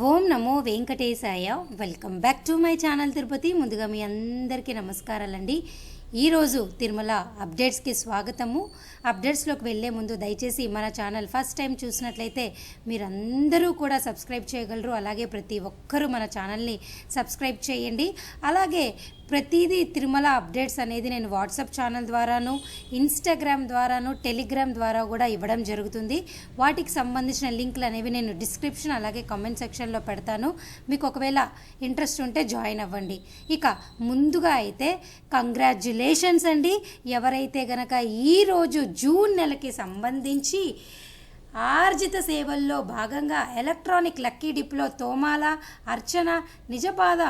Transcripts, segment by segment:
ఓం నమో వెంకటేశాయ. Welcome back to my channel Tirupati. ముందుగా మీ అందరికీ నమస్కారాలండి. ఈరోజు తిరుమల అప్డేట్స్కి స్వాగతము. అప్డేట్స్లోకి వెళ్ళే ముందు దయచేసి మన ఛానల్ ఫస్ట్ టైం చూసినట్లయితే మీరందరూ కూడా సబ్స్క్రైబ్ చేయగలరు. అలాగే ప్రతి ఒక్కరూ మన ఛానల్ని సబ్స్క్రైబ్ చేయండి. అలాగే ప్రతిదీ తిరుమల అప్డేట్స్ అనేది నేను వాట్సాప్ ఛానల్ ద్వారాను ఇన్స్టాగ్రామ్ ద్వారాను టెలిగ్రామ్ ద్వారా కూడా ఇవ్వడం జరుగుతుంది. వాటికి సంబంధించిన లింకులు అనేవి నేను డిస్క్రిప్షన్ అలాగే కామెంట్ సెక్షన్లో పెడతాను. మీకు ఒకవేళ ఇంట్రెస్ట్ ఉంటే జాయిన్ అవ్వండి. ఇక ముందుగా అయితే కంగ్రాచ్యులేషన్స్ అండి. ఎవరైతే గనక ఈరోజు జూన్ నెలకి సంబంధించి ఆర్జిత సేవల్లో భాగంగా ఎలక్ట్రానిక్ లక్కీ డిప్లో తోమాల అర్చన నిజపాద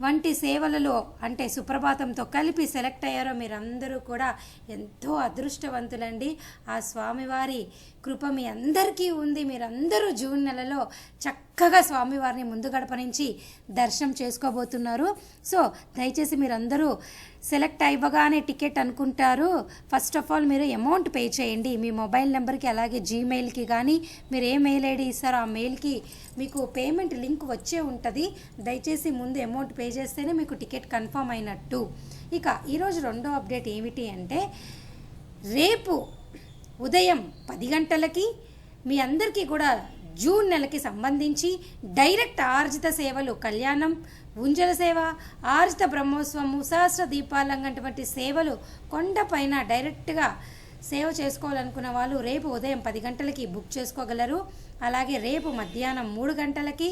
వంటి సేవలలో అంటే సుప్రభాతంతో కలిపి సెలెక్ట్ అయ్యారో మీరందరూ కూడా ఎంతో అదృష్టవంతులండి. ఆ స్వామివారి కృప మీ అందరికీ ఉంది. మీరందరూ జూన్ నెలలో చక్కగా స్వామివారిని ముందు గడప నుంచి దర్శనం చేసుకోబోతున్నారు. సో దయచేసి మీరందరూ సెలెక్ట్ అవ్వగానే టికెట్ అనుకుంటారు. ఫస్ట్ ఆఫ్ ఆల్ మీరు అమౌంట్ పే చేయండి. మీ మొబైల్ నెంబర్కి అలాగే జీమెయిల్కి కానీ మీరు ఏ మెయిల్ ఐడి ఇస్తారో ఆ మెయిల్కి మీకు పేమెంట్ లింక్ వచ్చే ఉంటుంది. దయచేసి ముందు అమౌంట్ పే చేస్తేనే మీకు టికెట్ కన్ఫర్మ్ అయినట్టు. ఇక ఈరోజు రెండో అప్డేట్ ఏమిటి అంటే రేపు ఉదయం పది గంటలకి మీ అందరికీ కూడా జూన్ నెలకి సంబంధించి డైరెక్ట్ ఆర్జిత సేవలు కళ్యాణం ఉంజల సేవ ఆర్జిత బ్రహ్మోత్సవము సహస్ర దీపాలంగటువంటి సేవలు కొండపైన డైరెక్ట్గా సేవ చేసుకోవాలనుకున్న వాళ్ళు రేపు ఉదయం పది గంటలకి బుక్ చేసుకోగలరు. అలాగే రేపు మధ్యాహ్నం మూడు గంటలకి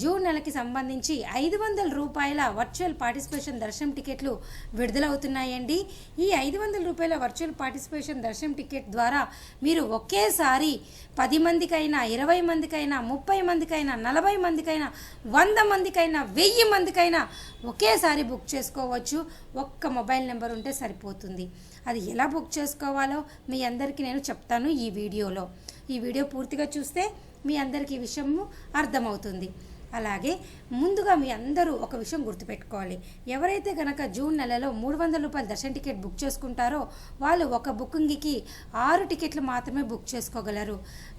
జూన్ నెలకి సంబంధించి ఐదు వందల రూపాయల వర్చువల్ పార్టిసిపేషన్ దర్శనం టికెట్లు విడుదలవుతున్నాయండి. ఈ ఐదు వందల రూపాయల వర్చువల్ పార్టిసిపేషన్ దర్శనం టికెట్ ద్వారా మీరు ఒకేసారి పది మందికైనా ఇరవై మందికైనా ముప్పై మందికైనా నలభై మందికైనా వంద మందికైనా వెయ్యి మందికైనా ఒకేసారి బుక్ చేసుకోవచ్చు. ఒక్క మొబైల్ నెంబర్ ఉంటే సరిపోతుంది. అది ఎలా బుక్ చేసుకోవాలో మీ అందరికీ నేను చెప్తాను ఈ వీడియోలో. ఈ వీడియో పూర్తిగా చూస్తే మీ అందరికీ విషయము అర్థమవుతుంది. అలాగే ముందుగా మీ అందరూ ఒక విషయం గుర్తుపెట్టుకోవాలి. ఎవరైతే కనుక జూన్ నెలలో మూడు వందల రూపాయలు దర్శన టికెట్ బుక్ చేసుకుంటారో వాళ్ళు ఒక బుకింగ్కి ఆరు టికెట్లు మాత్రమే బుక్ చేసుకోగలరు.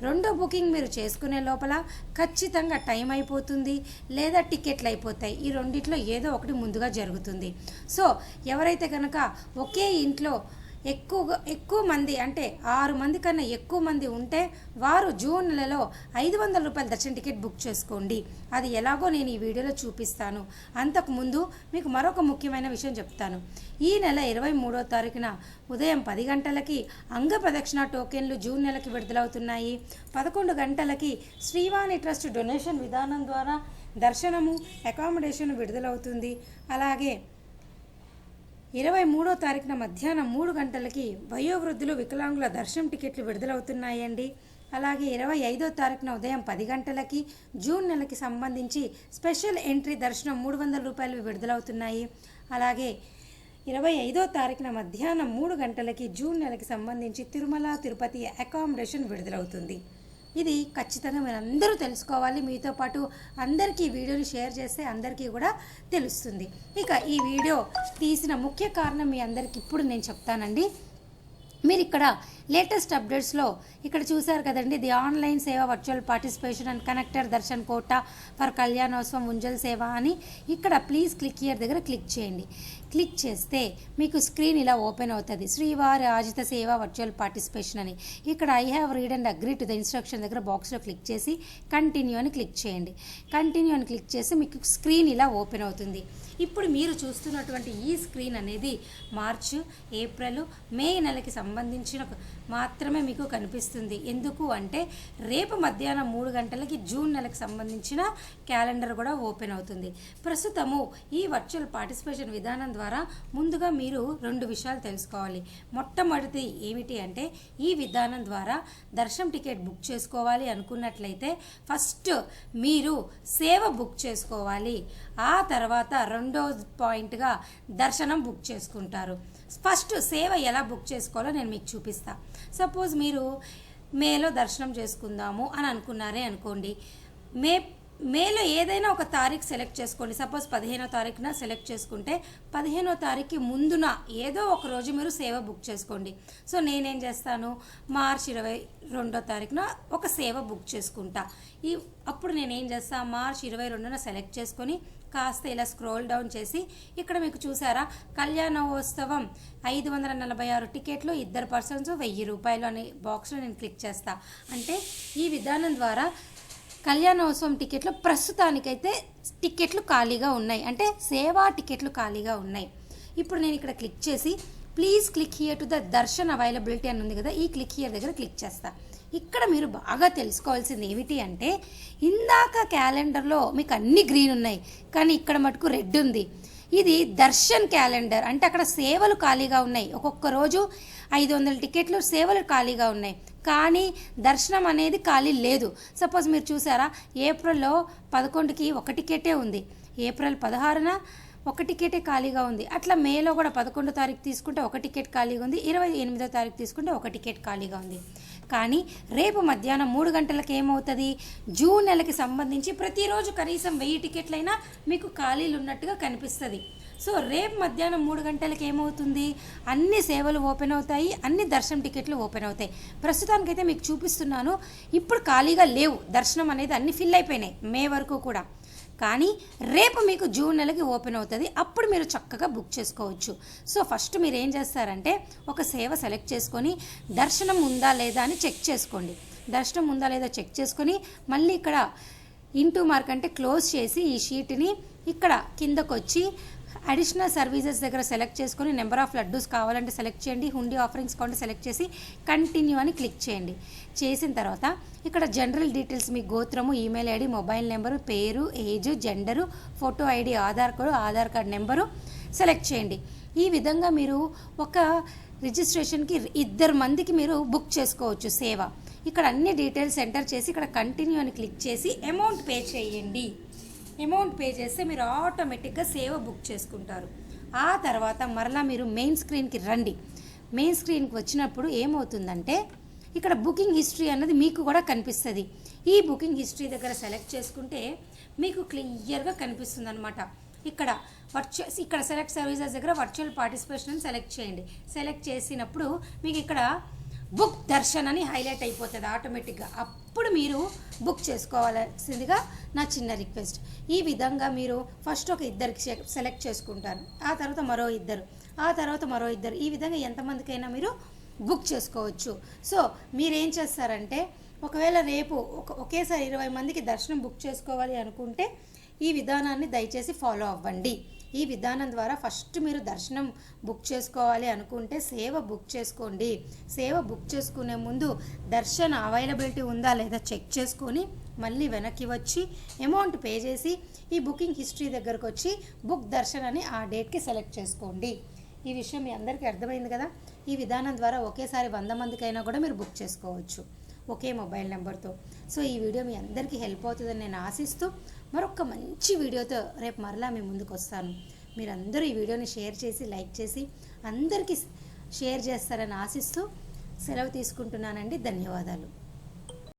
రెండో బుకింగ్ మీరు చేసుకునే లోపల ఖచ్చితంగా టైం అయిపోతుంది లేదా టికెట్లు అయిపోతాయి. ఈ రెండిట్లో ఏదో ఒకటి ముందుగా జరుగుతుంది. సో ఎవరైతే కనుక ఒకే ఇంట్లో ఎక్కువగా ఎక్కువ మంది అంటే ఆరు మంది కన్నా ఎక్కువ మంది ఉంటే వారు జూన్ నెలలో ఐదు వందల రూపాయల దర్శన టికెట్ బుక్ చేసుకోండి. అది ఎలాగో నేను ఈ వీడియోలో చూపిస్తాను. అంతకుముందు మీకు మరొక ముఖ్యమైన విషయం చెప్తాను. ఈ నెల ఇరవై మూడో తారీఖున ఉదయం పది గంటలకి అంగ ప్రదక్షిణ టోకెన్లు జూన్ నెలకి విడుదలవుతున్నాయి. పదకొండు గంటలకి శ్రీవాణి ట్రస్ట్ డొనేషన్ విధానం ద్వారా దర్శనము అకామిడేషన్ విడుదలవుతుంది. అలాగే ఇరవై మూడో తారీఖున మధ్యాహ్నం మూడు గంటలకి వయోవృద్ధులు వికలాంగుల దర్శనం టికెట్లు విడుదలవుతున్నాయండి. అలాగే ఇరవై ఐదో తారీఖున ఉదయం పది గంటలకి జూన్ నెలకి సంబంధించి స్పెషల్ ఎంట్రీ దర్శనం మూడు వందల రూపాయలు విడుదలవుతున్నాయి. అలాగే ఇరవై ఐదో తారీఖున మధ్యాహ్నం మూడు గంటలకి జూన్ నెలకి సంబంధించి తిరుమల తిరుపతి అకామిడేషన్ విడుదలవుతుంది. ఇది ఖచ్చితంగా మీరు అందరూ తెలుసుకోవాలి. మీతో పాటు అందరికీ ఈ వీడియోని షేర్ చేస్తే అందరికీ కూడా తెలుస్తుంది. ఇక ఈ వీడియో తీసిన ముఖ్య కారణం మీ అందరికి ఇప్పుడు నేను చెప్తానండి. మీరు ఇక్కడ లేటెస్ట్ అప్డేట్స్లో ఇక్కడ చూశారు కదండి the online seva virtual participation and connector darshan quota for Kalyanotsavam Unjal seva అని ఇక్కడ ప్లీజ్ క్లిక్ ఇయర్ దగ్గర క్లిక్ చేయండి. క్లిక్ చేస్తే మీకు స్క్రీన్ ఇలా ఓపెన్ అవుతుంది. శ్రీవారి ఆజిత సేవ వర్చువల్ పార్టిసిపేషన్ అని. ఇక్కడ I have read and agree to the instruction దగ్గర బాక్స్లో క్లిక్ చేసి కంటిన్యూ అని క్లిక్ చేయండి. కంటిన్యూ అని క్లిక్ చేసి మీకు స్క్రీన్ ఇలా ఓపెన్ అవుతుంది. ఇప్పుడు మీరు చూస్తున్నటువంటి ఈ స్క్రీన్ అనేది మార్చు ఏప్రిల్ మే నెలకి సంబంధించిన మాత్రమే మీకు కనిపిస్తుంది. ఎందుకు అంటే రేపు మధ్యాహ్నం మూడు గంటలకి జూన్ నెలకు సంబంధించిన క్యాలెండర్ కూడా ఓపెన్ అవుతుంది. ప్రస్తుతము ఈ వర్చువల్ పార్టిసిపేషన్ విధానం ద్వారా ముందుగా మీరు రెండు విషయాలు తెలుసుకోవాలి. మొట్టమొదటి ఏమిటి అంటే ఈ విధానం ద్వారా దర్శనం టికెట్ బుక్ చేసుకోవాలి అనుకున్నట్లయితే ఫస్ట్ మీరు సేవ బుక్ చేసుకోవాలి. ఆ తర్వాత రెండో పాయింట్గా దర్శనం బుక్ చేసుకుంటారు. ఫస్ట్ సేవ ఎలా బుక్ చేసుకోవాలో నేను మీకు చూపిస్తాను సపోజ్ మీరు మేలో దర్శనం చేసుకుందాము అని అనుకున్నారే అనుకోండి. మే మేలో ఏదైనా ఒక తారీఖు సెలెక్ట్ చేసుకోండి. సపోజ్ పదిహేనో తారీఖున సెలెక్ట్ చేసుకుంటే పదిహేనో తారీఖుకి ముందున ఏదో ఒక రోజు మీరు సేవ బుక్ చేసుకోండి. సో నేనేం చేస్తాను? మార్చ్ ఇరవై రెండో తారీఖున ఒక సేవ బుక్ చేసుకుంటా. ఈ అప్పుడు నేనేం చేస్తాను మార్చ్ ఇరవై రెండున సెలెక్ట్ చేసుకొని కాస్త ఇలా స్క్రోల్ డౌన్ చేసి ఇక్కడ మీకు చూసారా? కళ్యాణోత్సవం ఐదు వందల నలభై ఆరు టికెట్లు ఇద్దరు పర్సన్స్ వెయ్యి రూపాయలు అనే బాక్స్లో నేను క్లిక్ చేస్తా. అంటే ఈ విధానం ద్వారా కళ్యాణోత్సవం టికెట్లు ప్రస్తుతానికైతే టికెట్లు ఖాళీగా ఉన్నాయి. అంటే సేవా టికెట్లు ఖాళీగా ఉన్నాయి. ఇప్పుడు నేను ఇక్కడ క్లిక్ చేసి please click here to the darshan availability అని ఉంది కదా ఈ క్లిక్ హియర్ దగ్గర క్లిక్ చేస్తా. ఇక్కడ మీరు బాగా తెలుసుకోవాల్సింది ఏమిటి అంటే ఇందాక క్యాలెండర్లో మీకు అన్ని గ్రీన్ ఉన్నాయి కానీ ఇక్కడ మటుకు రెడ్ ఉంది. ఇది దర్శన్ క్యాలెండర్. అంటే అక్కడ సేవలు ఖాళీగా ఉన్నాయి. ఒక్కొక్క రోజు ఐదు వందల టికెట్లు సేవలు ఖాళీగా ఉన్నాయి. కానీ దర్శనం అనేది ఖాళీ లేదు. సపోజ్ మీరు చూసారా ఏప్రిల్లో పదకొండుకి ఒక టికెటే ఉంది. ఏప్రిల్ పదహారున ఒక టికెటే ఖాళీగా ఉంది. అట్లా మేలో కూడా పదకొండో తారీఖు తీసుకుంటే ఒక టికెట్ ఖాళీగా ఉంది. ఇరవై ఎనిమిదో తారీఖు తీసుకుంటే ఒక టికెట్ ఖాళీగా ఉంది. కానీ రేపు మధ్యాహ్నం మూడు గంటలకు ఏమవుతుంది? జూన్ నెలకి సంబంధించి ప్రతిరోజు కనీసం వెయ్యి టికెట్లైనా మీకు ఖాళీలు ఉన్నట్టుగా కనిపిస్తుంది. సో రేపు మధ్యాహ్నం మూడు గంటలకు ఏమవుతుంది? అన్ని సేవలు ఓపెన్ అవుతాయి అన్ని దర్శనం టికెట్లు ఓపెన్ అవుతాయి. ప్రస్తుతానికైతే మీకు చూపిస్తున్నాను. ఇప్పుడు ఖాళీగా లేవు. దర్శనం అనేది అన్ని ఫిల్ అయిపోయినాయి మే వరకు కూడా. కానీ రేపు మీకు జూన్ నెలకి ఓపెన్ అవుతుంది. అప్పుడు మీరు చక్కగా బుక్ చేసుకోవచ్చు. సో ఫస్ట్ మీరు ఏం చేస్తారంటే ఒక సేవ సెలెక్ట్ చేసుకొని దర్శనం ఉందా లేదా అని చెక్ చేసుకోండి. దర్శనం ఉందా లేదా చెక్ చేసుకొని మళ్ళీ ఇక్కడ ఇంటూ మార్క్ అంటే క్లోజ్ చేసి ఈ షీట్ని ఇక్కడ కిందకు వచ్చి అడిషనల్ సర్వీసెస్ దగ్గర సెలెక్ట్ చేసుకొని నెంబర్ ఆఫ్ లడ్డూస్ కావాలంటే సెలెక్ట్ చేయండి హుండీ ఆఫరింగ్స్ కావాలంటే సెలెక్ట్ చేసి కంటిన్యూ అని క్లిక్ చేయండి. చేసిన తర్వాత ఇక్కడ జనరల్ డీటెయిల్స్ మీ గోత్రము ఈమెయిల్ ఐడి మొబైల్ నెంబరు పేరు age gender photo ID Aadhaar card Aadhaar card number select చేయండి. ఈ విధంగా మీరు ఒక రిజిస్ట్రేషన్కి ఇద్దరు మందికి మీరు బుక్ చేసుకోవచ్చు సేవ. ఇక్కడ అన్ని డీటెయిల్స్ ఎంటర్ చేసి ఇక్కడ కంటిన్యూ అని క్లిక్ చేసి అమౌంట్ పే చేయండి. అమౌంట్ పే చేస్తే మీరు ఆటోమేటిక్గా సేవ బుక్ చేసుకుంటారు. ఆ తర్వాత మరలా మీరు మెయిన్ స్క్రీన్కి రండి. మెయిన్ స్క్రీన్కి వచ్చినప్పుడు ఏమవుతుందంటే ఇక్కడ బుకింగ్ హిస్టరీ అన్నది మీకు కూడా కనిపిస్తుంది. ఈ బుకింగ్ హిస్టరీ దగ్గర సెలెక్ట్ చేసుకుంటే మీకు క్లియర్గా కనిపిస్తుంది అనమాట ఇక్కడ వర్చువల్ ఇక్కడ సెలెక్ట్ సర్వీసెస్ దగ్గర వర్చువల్ పార్టిసిపేషన్ సెలెక్ట్ చేయండి. సెలెక్ట్ చేసినప్పుడు మీకు ఇక్కడ బుక్ దర్శన్ అని హైలైట్ అయిపోతుంది ఆటోమేటిక్గా. అప్పుడు మీరు బుక్ చేసుకోవాల్సిందిగా నా చిన్న రిక్వెస్ట్. ఈ విధంగా మీరు ఫస్ట్ ఒక ఇద్దరికి సె- సెలెక్ట్ చేసుకుంటారు. ఆ తర్వాత మరో ఇద్దరు. ఆ తర్వాత మరో ఇద్దరు. ఈ విధంగా ఎంతమందికైనా మీరు బుక్ చేసుకోవచ్చు. సో మీరేం చేస్తారంటే ఒకవేళ రేపు ఒక ఒకేసారి ఇరవై మందికి దర్శనం బుక్ చేసుకోవాలి అనుకుంటే ఈ విధానాన్ని దయచేసి ఫాలో అవ్వండి. ఈ విధానం ద్వారా ఫస్ట్ మీరు దర్శనం బుక్ చేసుకోవాలి అనుకుంటే సేవ బుక్ చేసుకోండి. సేవ బుక్ చేసుకునే ముందు దర్శన అవైలబిలిటీ ఉందా లేదా చెక్ చేసుకొని మళ్ళీ వెనక్కి వచ్చి అమౌంట్ పే చేసి ఈ బుకింగ్ హిస్టరీ దగ్గరకు వచ్చి బుక్ దర్శన్ అని ఆ డేట్కి సెలెక్ట్ చేసుకోండి. ఈ విషయం మీ అందరికీ అర్థమైంది కదా? ఈ విధానం ద్వారా ఒకేసారి వంద మందికైనా కూడా మీరు బుక్ చేసుకోవచ్చు ఒకే మొబైల్ నెంబర్తో. సో ఈ వీడియో మీ అందరికీ హెల్ప్ అవుతుందని నేను ఆశిస్తూ మరొక మంచి వీడియోతో రేపు మరలా మేము ముందుకు వస్తాను. మీరందరూ ఈ వీడియోని షేర్ చేసి లైక్ చేసి అందరికీ షేర్ చేస్తారని ఆశిస్తూ సెలవు తీసుకుంటున్నానండి. ధన్యవాదాలు.